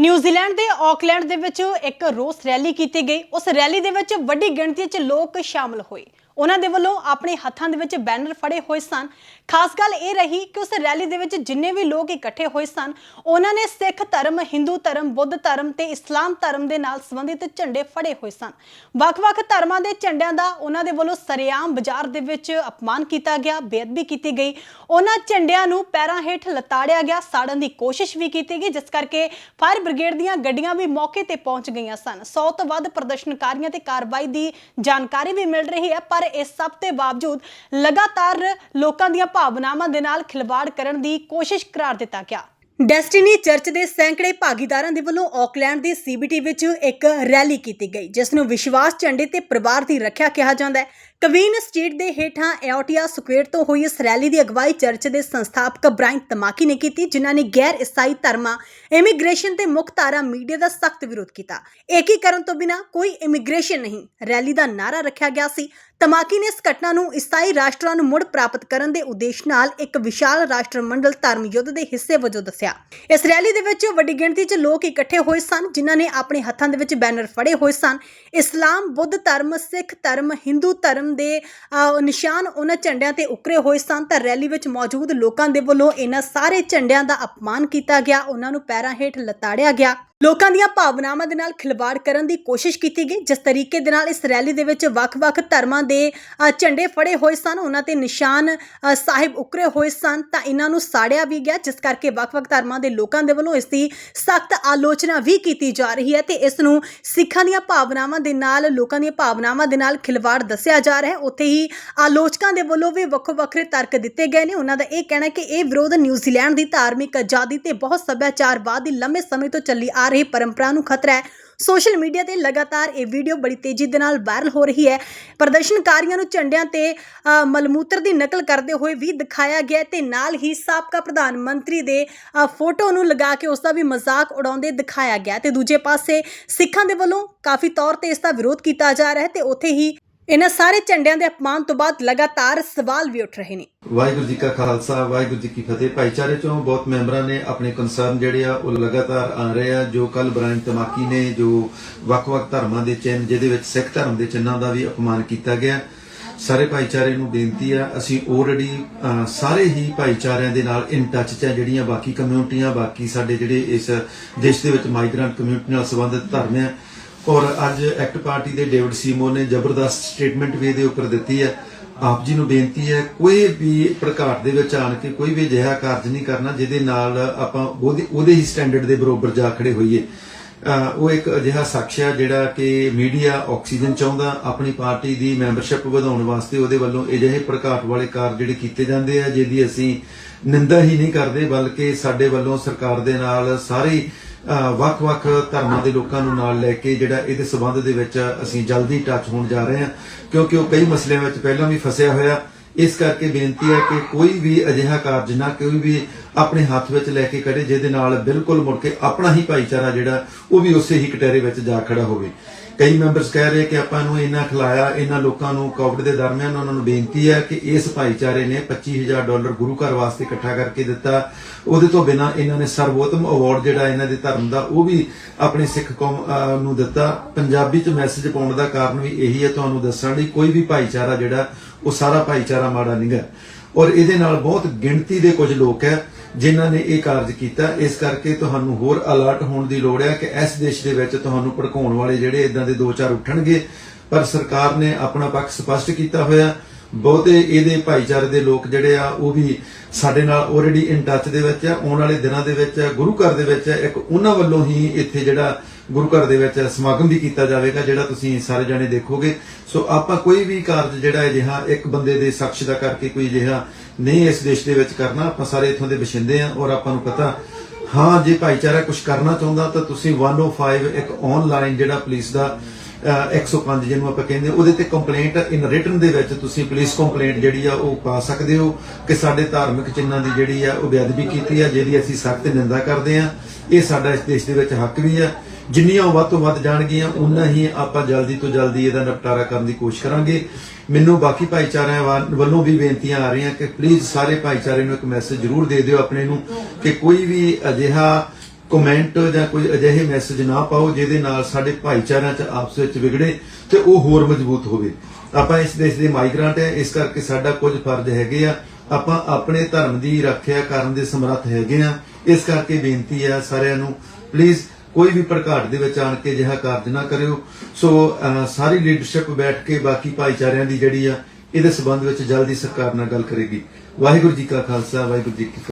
New Zealand ਦੇ Auckland ਦੇ ਵਿੱਚ ਇੱਕ ਰੋਸ ਰੈਲੀ ਕੀਤੀ ਗਈ। ਉਸ ਰੈਲੀ ਦੇ ਵਿੱਚ ਵੱਡੀ ਗਿਣਤੀ 'ਚ ਲੋਕ ਸ਼ਾਮਲ ਹੋਏ। ਉਹਨਾਂ ਦੇ ਵੱਲੋਂ ਆਪਣੇ ਹੱਥਾਂ ਦੇ ਵਿੱਚ ਬੈਨਰ ਫੜੇ ਹੋਏ ਸਨ। ਖਾਸ ਗੱਲ ਇਹ ਰਹੀ ਕਿ ਉਸ ਰੈਲੀ ਦੇ ਵਿੱਚ ਜਿੰਨੇ ਵੀ ਲੋਕ ਇਕੱਠੇ ਹੋਏ ਸਨ, ਉਹਨਾਂ ਨੇ ਸਿੱਖ ਧਰਮ, ਹਿੰਦੂ ਧਰਮ, ਬੁੱਧ ਧਰਮ ਤੇ ਇਸਲਾਮ ਧਰਮ ਦੇ ਨਾਲ ਸੰਬੰਧਿਤ ਝੰਡੇ ਫੜੇ ਹੋਏ ਸਨ। ਵੱਖ-ਵੱਖ ਧਰਮਾਂ ਦੇ ਝੰਡਿਆਂ ਦਾ ਉਹਨਾਂ ਦੇ ਵੱਲੋਂ ਸਰੇਆਮ ਬਾਜ਼ਾਰ ਦੇ ਵਿੱਚ ਅਪਮਾਨ ਕੀਤਾ ਗਿਆ, ਬੇਅਦਬੀ ਕੀਤੀ ਗਈ। ਉਹਨਾਂ ਝੰਡਿਆਂ ਨੂੰ ਪੈਰਾਂ ਹੇਠ ਲਤਾੜਿਆ ਗਿਆ, ਸਾੜਨ ਦੀ ਕੋਸ਼ਿਸ਼ ਵੀ ਕੀਤੀ ਗਈ, ਜਿਸ ਕਰਕੇ ਫਾਇਰ ਬ੍ਰਿਗੇਡ ਦੀਆਂ ਗੱਡੀਆਂ ਵੀ ਮੌਕੇ ਤੇ ਪਹੁੰਚ ਗਈਆਂ ਸਨ। 100 ਤੋਂ ਵੱਧ ਪ੍ਰਦਰਸ਼ਨਕਾਰੀਆਂ ਤੇ ਕਾਰਵਾਈ ਦੀ ਜਾਣਕਾਰੀ ਵੀ ਮਿਲ ਰਹੀ ਹੈ, ਪਰ ਇਸ ਸਭ ਦੇ ਬਾਵਜੂਦ ਲਗਾਤਾਰ ਲੋਕਾਂ ਦੀਆਂ ਭਾਵਨਾਵਾਂ ਦੇ ਨਾਲ ਖਿਲਵਾੜ ਕਰਨ ਦੀ ਕੋਸ਼ਿਸ਼ ਕਰਾਰ ਦਿੱਤਾ ਗਿਆ। ਡੈਸਟੀਨੀ ਚਰਚ ਦੇ ਸੈਂਕੜੇ ਭਾਗੀਦਾਰਾਂ ਦੇ ਵੱਲੋਂ ਆਕਲੈਂਡ ਦੀ ਸੀਬੀਟੀ ਵਿੱਚ ਇੱਕ ਰੈਲੀ ਕੀਤੀ ਗਈ, ਜਿਸ ਨੂੰ ਵਿਸ਼ਵਾਸ ਝੰਡੇ ਤੇ ਪਰਿਵਾਰ ਦੀ ਰੱਖਿਆ ਕਿਹਾ ਜਾਂਦਾ ਹੈ। ਕਵੀਨ ਸਟਰੀਟ ਦੇ ਹੇਠਾਂ ਐਓਟੀਆ ਸਕੁਏਰ ਤੋਂ ਹੋਈ ਇਸ ਰੈਲੀ ਦੀ ਅਗਵਾਈ ਚਰਚ ਦੇ ਸੰਸਥਾਪਕ ਬ੍ਰਾਇਨ ਤਮਾਕੀ ਨੇ ਕੀਤੀ, ਜਿਨ੍ਹਾਂ ਨੇ ਗੈਰ ਈਸਾਈ ਧਰਮਾਂ, ਇਮੀਗ੍ਰੇਸ਼ਨ ਤੇ ਮੁੱਖ ਧਾਰਾ ਮੀਡੀਆ ਦਾ ਸਖਤ ਵਿਰੋਧ ਕੀਤਾ। ਏਕੀਕਰਨ ਤੋਂ ਬਿਨਾ ਕੋਈ ਇਮੀਗ੍ਰੇਸ਼ਨ ਨਹੀਂ, ਰੈਲੀ ਦਾ ਨਾਰਾ ਰੱਖਿਆ ਗਿਆ ਸੀ। ਤਮਾਕੀ ਨੇ ਇਸ ਘਟਨਾ ਨੂੰ ਈਸਾਈ ਰਾਸ਼ਟਰਾਂ ਨੂੰ ਮੁੜ ਪ੍ਰਾਪਤ ਕਰਨ ਦੇ ਉਦੇਸ਼ ਨਾਲ ਇੱਕ ਵਿਸ਼ਾਲ ਰਾਸ਼ਟਰਮੰਡਲ ਧਰਮ ਯੁੱਧ ਦੇ ਹਿੱਸੇ ਵਜੋਂ ਦੱਸਿਆ। ਇਸ ਰੈਲੀ ਦੇ ਵਿੱਚ ਵੱਡੀ ਗਿਣਤੀ 'ਚ ਲੋਕ ਇਕੱਠੇ ਹੋਏ ਸਨ, ਜਿਨ੍ਹਾਂ ਨੇ ਆਪਣੇ ਹੱਥਾਂ ਦੇ ਵਿੱਚ ਬੈਨਰ ਫੜੇ ਹੋਏ ਸਨ। ਇਸਲਾਮ, ਬੁੱਧ ਧਰਮ, ਸਿੱਖ ਧਰਮ, ਹਿੰਦੂ ਧਰਮ ਦੇ ਅਹ, ਨਿਸ਼ਾਨ ਉਹਨਾਂ ਝੰਡਿਆਂ ਤੇ ਉਕਰੇ ਹੋਏ ਸਨ ਤਾਂ ਰੈਲੀ ਵਿੱਚ ਮੌਜੂਦ ਲੋਕਾਂ ਦੇ ਵੱਲੋਂ ਇਹਨਾਂ ਸਾਰੇ ਝੰਡਿਆਂ ਦਾ ਅਪਮਾਨ ਕੀਤਾ ਗਿਆ ਉਹਨਾਂ ਨੂੰ ਪੈਰਾਂ ਹੇਠ ਲਤਾੜਿਆ ਗਿਆ। ਲੋਕਾਂ ਦੀਆਂ ਭਾਵਨਾਵਾਂ ਦੇ ਨਾਲ ਖਿਲਵਾੜ ਕਰਨ ਦੀ ਕੋਸ਼ਿਸ਼ ਕੀਤੀ ਗਈ ਜਿਸ ਤਰੀਕੇ ਦੇ ਨਾਲ ਇਸ ਰੈਲੀ ਦੇ ਵਿੱਚ ਵੱਖ-ਵੱਖ ਧਰਮਾਂ ਦੇ ਅ, ਝੰਡੇ ਫੜੇ ਹੋਏ ਸਨ ਉਹਨਾਂ ਤੇ ਨਿਸ਼ਾਨ ਅ, ਸਾਹਿਬ ਉਕਰੇ ਹੋਏ ਸਨ ਤਾਂ ਇਹਨਾਂ ਨੂੰ ਸਾੜਿਆ ਵੀ ਗਿਆ ਜਿਸ ਕਰਕੇ ਵੱਖ-ਵੱਖ ਧਰਮਾਂ ਦੇ ਲੋਕਾਂ ਦੇ ਵੱਲੋਂ ਇਸ ਦੀ ਸਖਤ ਆਲੋਚਨਾ ਵੀ ਕੀਤੀ ਜਾ ਰਹੀ ਹੈ ਤੇ ਇਸ ਨੂੰ ਸਿੱਖਾਂ ਦੀਆਂ ਭਾਵਨਾਵਾਂ ਦੇ ਨਾਲ ਲੋਕਾਂ ਦੀਆਂ ਭਾਵਨਾਵਾਂ ਦੇ ਨਾਲ ਖਿਲਵਾੜ ਦੱਸਿਆ ਜਾ ਰਿਹਾ ਹੈ। ਉੱਥੇ ਹੀ ਆਲੋਚਕਾਂ ਦੇ ਵੱਲੋਂ ਵੀ ਵੱਖੋ ਵੱਖਰੇ ਤਰਕ ਦਿੱਤੇ ਗਏ ਨੇ। ਉਹਨਾਂ ਦਾ ਇਹ ਕਹਿਣਾ ਹੈ ਕਿ ਇਹ ਵਿਰੋਧ ਨਿਊਜ਼ੀਲੈਂਡ ਦੀ ਧਾਰਮਿਕ ਆਜ਼ਾਦੀ ਤੇ ਬਹੁਤ ਸੱਭਿਆਚਾਰਵਾਦ ਦੀ ਲੰਮੇ ਸਮੇਂ ਤੋਂ ਚੱਲੀ ਆ ਰਹੀ ਪਰੰਪਰਾ ਨੂੰ ਖਤਰਾ ਹੈ। ਸੋਸ਼ਲ ਮੀਡੀਆ ਤੇ ਲਗਾਤਾਰ ਇਹ ਵੀਡੀਓ ਬੜੀ ਤੇਜ਼ੀ ਦੇ ਨਾਲ ਵਾਇਰਲ ਹੋ ਰਹੀ ਹੈ। ਪ੍ਰਦਰਸ਼ਨਕਾਰੀਆਂ ਨੂੰ ਝੰਡਿਆਂ ਤੇ ਮਲਮੂਤਰ ਦੀ ਨਕਲ ਕਰਦੇ ਹੋਏ ਵੀ ਦਿਖਾਇਆ ਗਿਆ ਤੇ ਨਾਲ ਹੀ ਸਾਬਕਾ ਪ੍ਰਧਾਨ ਮੰਤਰੀ ਦੇ ਫੋਟੋ ਨੂੰ ਲਗਾ ਕੇ ਉਸ ਦਾ ਵੀ ਮਜ਼ਾਕ ਉਡਾਉਂਦੇ ਦਿਖਾਇਆ ਗਿਆ ਤੇ ਦੂਜੇ ਪਾਸੇ ਸਿੱਖਾਂ ਦੇ ਵੱਲੋਂ ਕਾਫੀ ਤੌਰ ਤੇ ਇਸ ਦਾ ਵਿਰੋਧ ਕੀਤਾ ਜਾ ਰਿਹਾ ਹੈ ਤੇ ਉੱਥੇ ਹੀ ਇਹਨਾਂ ਸਾਰੇ ਝੰਡਿਆਂ ਦੇ ਅਪਮਾਨ ਤੋਂ ਬਾਅਦ ਲਗਾਤਾਰ ਸਵਾਲ ਵੀ ਉੱਠ ਰਹੇ ਨੇ। ਵਾਹਿਗੁਰੂ ਜੀ ਕਾ ਖਾਲਸਾ, ਵਾਹਿਗੁਰੂ ਜੀ ਕੀ ਫਤਿਹ। ਭਾਈਚਾਰੇ ਚੋਂ ਬਹੁਤ ਮੈਂਬਰਾਂ ਨੇ ਆਪਣੇ ਕਨਸਰਨ ਜਿਹੜੇ ਆ, ਉਹ ਲਗਾਤਾਰ ਆ ਰਹੇ ਆ। ਜੋ ਕੱਲ ਬ੍ਰਾਇਨ ਤਮਾਕੀ ਨੇ, ਜੋ ਵੱਖ-ਵੱਖ ਧਰਮਾਂ ਦੇ ਚਿੰਨ ਜਿਹਦੇ ਵਿੱਚ ਸਿੱਖ ਧਰਮ ਦੇ ਚਿੰਨ੍ਹਾਂ ਦਾ ਵੀ ਅਪਮਾਨ ਕੀਤਾ ਗਿਆ। ਸਾਰੇ ਭਾਈਚਾਰੇ ਨੂੰ ਬੇਨਤੀ ਆ, ਅਸੀਂ ਆਲਰੇਡੀ ਸਾਰੇ ਹੀ ਭਾਈਚਾਰਿਆਂ ਦੇ ਨਾਲ ਇਨ ਟੱਚ ਚ ਆ, ਜਿਹੜੀਆਂ ਬਾਕੀ ਕਮਿਊਨਿਟੀਆਂ ਬਾਕੀ ਸਾਡੇ ਜਿਹੜੇ ਇਸ ਦੇਸ਼ ਦੇ ਵਿੱਚ ਮਾਈਗ੍ਰੈਂਟ ਕਮਿਊਨਿਟੀ ਨਾਲ ਸੰਬੰਧਿਤ ਧਰਮ ਆ ਔਰ ਅੱਜ ਐਕਟ ਪਾਰਟੀ ਦੇ ਡੇਵਿਡ ਸੀਮੋ ਨੇ ਜ਼ਬਰਦਸਤ ਸਟੇਟਮੈਂਟ ਵੀ ਇਹਦੇ ਉੱਪਰ ਦਿੱਤੀ ਹੈ। ਆਪ ਜੀ ਨੂੰ ਬੇਨਤੀ ਹੈ, ਕੋਈ ਵੀ ਪ੍ਰਕਾਰ ਦੇ ਵਿੱਚ ਆਣ ਕੇ ਕੋਈ ਵੀ ਅਜਿਹਾ ਕਾਰਜ ਨਹੀਂ ਕਰਨਾ ਜਿਹਦੇ ਨਾਲ ਆਪਾਂ ਉਹਦੇ ਉਹਦੇ ਹੀ ਸਟੈਂਡਰਡ ਦੇ ਬਰੋਬਰ ਜਾ ਖੜੇ ਹੋਈਏ। ਉਹ ਇੱਕ ਅਜਿਹਾ ਸ਼ਖਸ ਹੈ ਜਿਹੜਾ ਕਿ ਮੀਡੀਆ ਆਕਸੀਜਨ ਚਾਹੁੰਦਾ, ਆਪਣੀ ਪਾਰਟੀ ਦੀ ਮੈਂਬਰਸ਼ਿਪ ਵਧਾਉਣ ਵਾਸਤੇ ਉਹਦੇ ਵੱਲੋਂ ਅਜਿਹੇ ਪ੍ਰਕਾਰ ਵਾਲੇ ਕਾਰਜ ਜਿਹੜੇ ਕੀਤੇ ਜਾਂਦੇ ਆ, ਜਿਹਦੀ ਅਸੀਂ ਨਿੰਦਾ ਹੀ ਨਹੀਂ ਕਰਦੇ, ਬਲਕਿ ਸਾਡੇ ਵੱਲੋਂ ਸਰਕਾਰ ਦੇ ਨਾਲ ਸਾਰੇ ਵੱਖ-ਵੱਖ ਧਰਮਾਂ ਦੇ ਲੋਕਾਂ ਨੂੰ ਨਾਲ ਲੈ ਕੇ ਜਿਹੜਾ ਇਹਦੇ ਸਬੰਧ ਦੇ ਵਿੱਚ ਅਸੀਂ ਜਲਦੀ ਟੱਚ ਹੋਣ ਜਾ ਰਹੇ ਹਾਂ, ਕਿਉਂਕਿ ਉਹ ਕਈ ਮਸਲਿਆਂ ਵਿੱਚ ਪਹਿਲਾਂ ਵੀ ਫਸਿਆ ਹੋਇਆ। ਇਸ ਕਰਕੇ ਬੇਨਤੀ ਹੈ ਕਿ ਕੋਈ ਵੀ ਅਜਿਹਾ ਕਾਰਜ ਨਾ, ਕੋਈ ਵੀ ਆਪਣੇ ਹੱਥ ਵਿੱਚ ਲੈ ਕੇ ਕਰੇ ਜਿਹਦੇ ਨਾਲ ਬਿਲਕੁਲ ਮੁੜ ਕੇ ਆਪਣਾ ਹੀ ਭਾਈਚਾਰਾ ਜਿਹੜਾ, ਉਹ ਵੀ ਉਸੇ ਹੀ ਕਟਹਿਰੇ ਵਿੱਚ ਜਾ ਖੜਾ ਹੋਵੇ। ਕਈ ਮੈਂਬਰਸ ਕਹਿ ਰਹੇ ਕਿ ਆਪਾਂ ਨੂੰ ਇੰਨਾ ਖਿਲਾਇਆ, ਇਹਨਾਂ ਲੋਕਾਂ ਨੂੰ ਕੋਵਿਡ ਦੇ ਦਰਮਿਆਨ ਉਹਨਾਂ ਨੂੰ ਬੇਨਤੀ ਹੈ ਕਿ ਇਸ ਭਾਈਚਾਰੇ ਨੇ 25000 ਡਾਲਰ ਗੁਰੂ ਘਰ ਵਾਸਤੇ ਇਕੱਠਾ ਕਰਕੇ ਦਿੱਤਾ। ਉਹਦੇ ਤੋਂ ਬਿਨਾ ਇਹਨਾਂ ਨੇ ਸਰਵੋਤਮ ਅਵਾਰਡ ਜਿਹੜਾ ਇਹਨਾਂ ਦੇ ਧਰਮ ਦਾ, ਉਹ ਵੀ ਆਪਣੀ ਸਿੱਖ ਕੌਮ ਨੂੰ ਦਿੱਤਾ। ਪੰਜਾਬੀ ਚ ਮੈਸੇਜ ਪਾਉਣ ਦਾ ਕਾਰਨ ਵੀ ਇਹੀ ਹੈ ਤੁਹਾਨੂੰ ਦੱਸਣ ਲਈ, ਕੋਈ ਵੀ ਭਾਈਚਾਰਾ ਜਿਹੜਾ, ਉਹ ਸਾਰਾ ਭਾਈਚਾਰਾ ਮਾੜਾ ਨਹੀਂ ਗਾ ਔਰ ਇਹਦੇ ਨਾਲ ਬਹੁਤ ਗਿਣਤੀ ਦੇ ਕੁਝ ਲੋਕ ਹੈ। ਜਿਨ੍ਹਾਂ ਨੇ ਇਹ ਕਾਰਜ ਕੀਤਾ, ਇਸ ਕਰਕੇ ਤੁਹਾਨੂੰ ਹੋਰ ਅਲਰਟ ਹੋਣ ਦੀ ਲੋੜ ਹੈ ਕਿ ਇਸ ਦੇਸ਼ ਦੇ ਵਿੱਚ ਤੁਹਾਨੂੰ ਭੜਕਾਉਣ ਵਾਲੇ ਜਿਹੜੇ ਇਦਾਂ ਦੇ ਦੋ ਚਾਰ ਉੱਠਣਗੇ, ਪਰ ਸਰਕਾਰ ਨੇ ਆਪਣਾ ਪੱਖ ਸਪਸ਼ਟ ਕੀਤਾ ਹੋਇਆ। ਬਹੁਤੇ ਇਹਦੇ ਭਾਈਚਾਰੇ ਦੇ ਲੋਕ ਜਿਹੜੇ ਆ, ਉਹ ਵੀ ਸਾਡੇ ਨਾਲ ਆਲਰੇਡੀ ਇਨ ਟੱਚ ਦੇ ਵਿੱਚ ਆ, ਆਉਣ ਵਾਲੇ ਦਿਨਾਂ ਦੇ ਵਿੱਚ ਗੁਰੂ ਘਰ ਦੇ ਵਿੱਚ ਇੱਕ ਉਹਨਾਂ ਵੱਲੋਂ ਹੀ ਇੱਥੇ ਜਿਹੜਾ ਗੁਰੂ ਘਰ ਦੇ ਵਿੱਚ ਸਮਾਗਮ ਵੀ ਕੀਤਾ ਜਾਵੇਗਾ, ਜਿਹੜਾ ਤੁਸੀਂ ਸਾਰੇ ਜਾਣੇ ਦੇਖੋਗੇ। ਸੋ ਆਪਾਂ ਕੋਈ ਵੀ ਕਾਰਜ ਜਿਹੜਾ ਅਜਿਹਾ ਇੱਕ ਬੰਦੇ ਦੇ ਸ਼ਖਸ ਦਾ ਕਰਕੇ ਕੋਈ ਅਜਿਹਾ ਨਹੀਂ ਇਸ ਦੇਸ਼ ਦੇ ਵਿੱਚ ਕਰਨਾ, ਆਪਾਂ ਸਾਰੇ ਇੱਥੋਂ ਦੇ ਵਸਿੰਦੇ ਆ ਔਰ ਆਪਾਂ ਨੂੰ ਪਤਾ, ਹਾਂ, ਜੇ ਭਾਈਚਾਰਾ ਕੁਝ ਕਰਨਾ ਚਾਹੁੰਦਾ ਤਾਂ ਤੁਸੀਂ 105 ਇੱਕ ਆਨਲਾਈਨ ਜਿਹੜਾ ਪੁਲਿਸ ਦਾ, ਅਹ 105 ਜਿਹਨੂੰ ਆਪਾਂ ਕਹਿੰਦੇ ਉਹਦੇ ਤੇ ਕੰਪਲੇਂਟ ਇਨ ਰਿਟਨ ਦੇ ਵਿੱਚ ਤੁਸੀਂ ਪੁਲਿਸ ਕੰਪਲੇਂਟ ਜਿਹੜੀ ਆ ਉਹ ਪਾ ਸਕਦੇ ਹੋ ਕਿ ਸਾਡੇ ਧਾਰਮਿਕ ਚਿੰਨਾਂ ਦੀ ਜਿਹੜੀ ਆ ਉਹ ਬੇਅਦਬੀ ਕੀਤੀ ਆ, ਜਿਹਦੀ ਅਸੀਂ ਸਖਤ ਨਿੰਦਾ ਕਰਦੇ ਆ ਇਹ ਸਾਡਾ ਇਸ ਦੇਸ਼ ਦੇ ਵਿੱਚ ਹੱਕ ਵੀ ਆ। ਜਿੰਨੀਆਂ ਉਹ ਵੱਧ ਤੋਂ ਵੱਧ ਜਾਣਗੀਆਂ ਉਨਾ ਹੀ ਆਪਾਂ ਜਲਦੀ ਤੋਂ ਜਲਦੀ ਇਹਦਾ ਨਿਪਟਾਰਾ ਕਰਨ ਦੀ ਕੋਸ਼ਿਸ਼ ਕਰਾਂਗੇ। ਮੈਨੂੰ ਬਾਕੀ ਭਾਈਚਾਰਿਆਂ ਵੱਲੋਂ ਵੀ ਬੇਨਤੀਆਂ ਆ ਰਹੀਆਂ ਕਿ ਪਲੀਜ਼ ਸਾਰੇ ਭਾਈਚਾਰੇ ਨੂੰ ਇੱਕ ਮੈਸੇਜ ਜ਼ਰੂਰ ਦੇ ਦਿਓ ਆਪਣੇ ਨੂੰ ਕਿ ਕੋਈ ਵੀ ਅਜਿਹਾ ਕਮੈਂਟ ਜਾਂ ਕੋਈ ਅਜਿਹੇ ਮੈਸੇਜ ਨਾ ਪਾਓ ਜਿਹਦੇ ਨਾਲ ਸਾਡੇ ਭਾਈਚਾਰਿਆਂ 'ਚ ਆਪਸ ਵਿੱਚ ਵਿਗੜੇ ਤੇ ਉਹ ਹੋਰ ਮਜ਼ਬੂਤ ਹੋਵੇ। ਆਪਾਂ ਇਸ ਦੇਸ਼ ਦੇ ਮਾਈਗ੍ਰੈਂਟ ਹੈ, ਇਸ ਕਰਕੇ ਸਾਡਾ ਕੁਝ ਫਰਜ਼ ਹੈਗੇ ਆ। ਆਪਾਂ ਆਪਣੇ ਧਰਮ ਦੀ ਰੱਖਿਆ ਕਰਨ ਦੇ ਸਮਰੱਥ ਹੈਗੇ ਆ। ਇਸ ਕਰਕੇ ਬੇਨਤੀ ਆ ਸਾਰਿਆਂ ਨੂੰ ਪਲੀਜ਼ ਕੋਈ ਵੀ ਪ੍ਰਘਾਟ ਦੇ ਵਿੱਚ ਆਣ ਕੇ ਅਜਿਹਾ ਕਾਰਜ ਨਾ ਕਰਿਓ। ਸੋ ਸਾਰੀ ਲੀਡਰਸ਼ਿਪ ਬੈਠ ਕੇ ਬਾਕੀ ਭਾਈਚਾਰਿਆਂ ਦੀ ਜਿਹੜੀ ਆ, ਇਹਦੇ ਸਬੰਧ ਵਿੱਚ ਜਲਦੀ ਸਰਕਾਰ ਨਾਲ ਗੱਲ ਕਰੇਗੀ। ਵਾਹਿਗੁਰੂ ਜੀ ਕਾ ਖਾਲਸਾ, ਵਾਹਿਗੁਰੂ ਜੀ ਕੀ